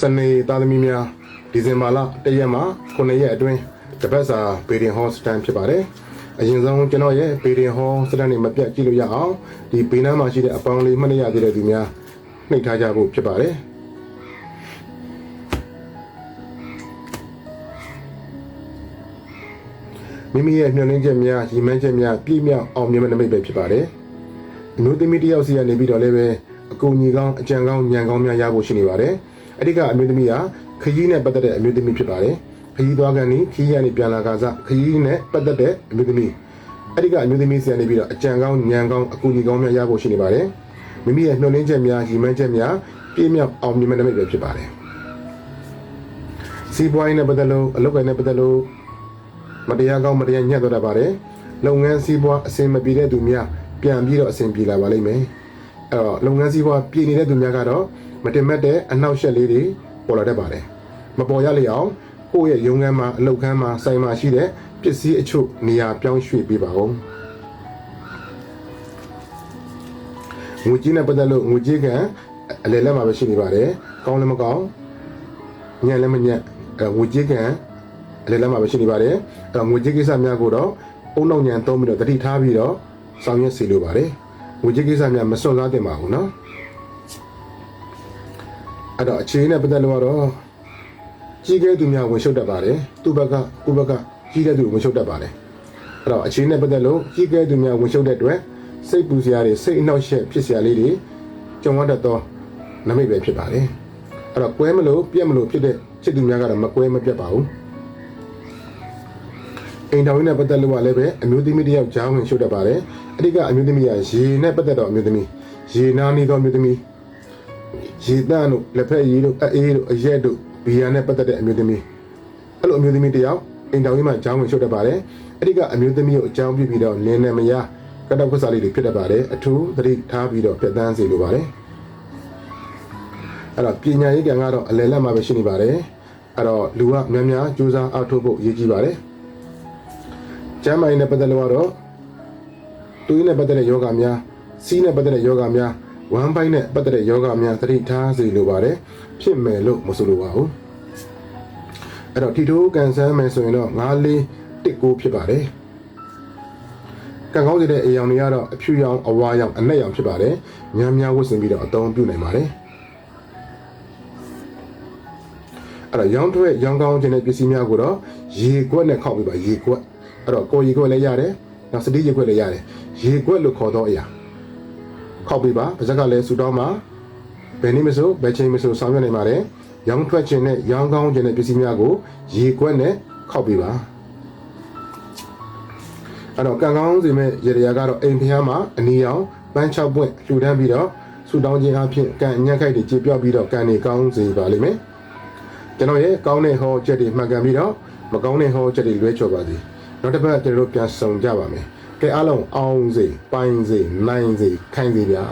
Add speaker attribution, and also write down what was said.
Speaker 1: စနေသားသမီးများဒီဇင်ဘာလ၁ရက်မှ9ရက်အတွင်းတပတ်စာဘေဒင်ဟောစတန်ဖြစ်ပါတယ်အရင်ဆုံးကျွန်တော်ရဲ့ဘေဒင်ဟောစတန်တွေမပြတ်ကြည့်လို့ရအောင်ဒီဘေးနားမှာရှိတဲ့အပေါင်းလေးမှတ်ရသေးတဲ့သူများနှိပ်ထားကြဖို့ဖြစ်ပါတယ်မိမိရဲ့မျှော်လင့်ချက်များရည်မှန်းချက်များပြည့်မြောက်အောင်မြင်မဲ့နိမိတ်ပဲဖြစ်ပါတယ်အမျိုးသမီးတစ်ယောက်စီကနေပြီးတော့လည်းပဲအကူအညီကောင်းအကြံကောင်းညံကောင်းများရဖို့ရှိနေပါတယ် အဲ့ဒီကအမျိုးသမီးဟာခရီးနဲ့ပတ်သက်တဲ့အမျိုးသမီးဖြစ်ပါတယ်ခရီးသွားကန်နီခရီးရနေပြန်လာကစားခရီးနဲ့ပတ်သက်တဲ့အမျိုးသမီးအဲ့ဒီကအမျိုးသမီးစီကနေပြီးတော့အကြံကောင်းညံကောင်းအကူအညီကောင်းများရဖို့ရှိနေပါတယ်မိမိရဲ့မျှော်လင့်ချက်များရည်မှန်းချက်များပြည့်မြောက်အောင်မြင်မဲ့နိမိတ်ပဲဖြစ်ပါတယ်စီးပွားရေးနဲ့ပတ်သက်လို့အလုပ်ကိုင်နဲ့ပတ်သက်လို့မတရားကောင်းမတရားညှက်တော့တတ်ပါတယ်လုပ်ငန်းစည်းပွားအဆင်မပြေတဲ့သူများပြန်ပြီးတော့အဆင်ပြေလာပါလိမ့်မယ်အဲ့တော့လုပ်ငန်းစည်းပွားပြည်နေတဲ့သူများကတော့ မတင်မက်တဲ့အနှောက်အယှက်လေးတွေပေါ်လာတတ်ပါတယ်မပေါ်ရလျောက်ကိုယ့်ရဲ့ရုံးခန်းမှာအလုပ်ခန်းမှာဆိုင်မှာရှိတဲ့ပစ္စည်းအချို့နေရာပြောင်းရွှေ့ပေးပါဦးငွေကြေးနဲ့ပတ်သက်လို့ငွေကြေးကအလယ်လက်မှာပဲရှိနေပါတယ်။ကောင်းလည်းမကောင်းညံ့လည်းမညံ့အဲငွေကြေးကအလယ်လက်မှာပဲရှိနေပါတယ်။အဲငွေကြေးကိစ္စများကိုတော့အုံနောက်ညံသုံးပြီးတော့တတိထားပြီးတော့ဆောင်ရွက်စီလိုပါတယ်။ငွေကြေးကိစ္စများမစွန့်စားတင်ပါဘူးနော်။ အဲ့တော့အခြေအနေနဲ့ပတ်သက်လို့ကတော့ကြီးကဲသူများဝင်ရှုပ်တတ်ပါတယ်သူ့ဘက်ကကိုယ့်ဘက်ကကြီးကဲသူဝင်ရှုပ်တတ်ပါတယ်အဲ့တော့အခြေအနေနဲ့ပတ်သက်လို့ကြီးကဲသူများဝင်ရှုပ်တဲ့အတွက်စိတ်ပူစရာတွေစိတ်အနှောက်အယှက်ဖြစ်စရာလေးတွေကြုံရတတ်သောနမိတ်ပဲဖြစ်ပါတယ်အဲ့တော့ကွဲမလို့ပြက်မလို့ဖြစ်တဲ့ချစ်သူများကတော့မကွဲမပြတ်ပါဘူးအိမ်တော်ရင်းနဲ့ပတ်သက်လို့ကလည်းပဲအမျိုးသမီးတစ်ယောက်ကြားဝင်ရှုပ်တတ်ပါတယ်အဲ့ဒီကအမျိုးသမီးကရေနဲ့ပတ်သက်တော့အမျိုးသမီးရေနာနေတော့အမျိုးသမီး ရေတန်းတို့လက်ဖက်ရည်တို့အေးတို့အရက်တို့ဘီယာနဲ့ပတ်သက်တဲ့အမျိုးသမီးအဲ့လိုအမျိုးသမီးတစ်ယောက်အိမ်တော်ရင်းမှာကြားဝင်ရှုပ်တတ်ပါတယ်အဲ့ဒီကအမျိုးသမီးကိုအကြောင်းပြပြီးတော့လင်းနေမယားကတောက်ခွစားလေးတွေဖြစ်တတ်ပါတယ်အထူးသတိထားပြီးတော့ပြတ်တန်းစေလိုပါတယ်အဲ့တော့ပညာရေးကံကတော့အလယ်လက်မှာပဲရှိနေပါတယ်အဲ့တော့လူကများများစူးစမ်းအားထုတ်ဖို့အရေးကြီးပါတယ်ကျမ်းမာရေးနဲ့ပတ်သက်လို့ကတော့တူရင်းနဲ့ပတ်သက်တဲ့ယောဂများစီးနဲ့ပတ်သက်တဲ့ယောဂများ ဝမ်ပိုင်းနဲ့ပတ်သက်တဲ့ယောဂများသတိထားစေလိုပါတယ်ဖြစ်မယ်လို့မဆိုလိုပါဘူးအဲ့တော့ထီထိုးကန်ဆန်းမယ်ဆိုရင်တော့9လေးတစ်ကိုဖြစ်ပါတယ်ကံကောင်းစေတဲ့အေရောင်တွေကတော့အဖြူရောင်အဝါရောင်အနက်ရောင်ဖြစ်ပါတယ်များများဝတ်ဆင်ပြီးတော့အသုံးပြုနိုင်ပါတယ်အဲ့တော့ရောင်းထွက်ရောင်းကောင်းခြင်းတဲ့ပစ္စည်းများကိုတော့ရေကွက်နဲ့ခောက်ပြီးပါရေကွက်အဲ့တော့ကိုရေကွက်လည်းရတယ်နောက်စတိရေကွက်လည်းရတယ်ရေကွက်လို့ခေါ်တော့အရာ ခောက်ပြီးပါပါဇက်ကလည်းဆူတောင်းမှာဘယ်နည်းမဆိုဘယ်ချိန်မဆိုဆောင်ရွက်နိုင်ပါတယ်ရောင်းထွက်ခြင်းနဲ့ရောင်းကောင်းခြင်းတဲ့ပစ္စည်းများကိုရေကွက်နဲ့ခောက်ပြီးပါအဲ့တော့ကံကောင်းစီမဲ့ရေရရာကတော့အိမ်ဖျားမှာအနီရောင်ပန်း6ပွင့်လှူဒန်းပြီးတော့ဆူတောင်းခြင်းအပြင်ကံညက်ခိုက်တွေကြေပြော့ပြီးတော့ကံတွေကောင်းစေပါလိမ့်မယ်ကျွန်တော်ရဲ့ကောင်းတဲ့ဟောချက်တွေမှတ်ကန်ပြီးတော့မကောင်းတဲ့ဟောချက်တွေလွဲချော်ပါသည်နောက်တစ်ပတ်ကျွန်တော်တို့ပြန်ဆောင်ကြပါမယ် ကဲအားလုံးအောင်စေပိုင်စေနိုင်စေခိုင်းစေဗျာ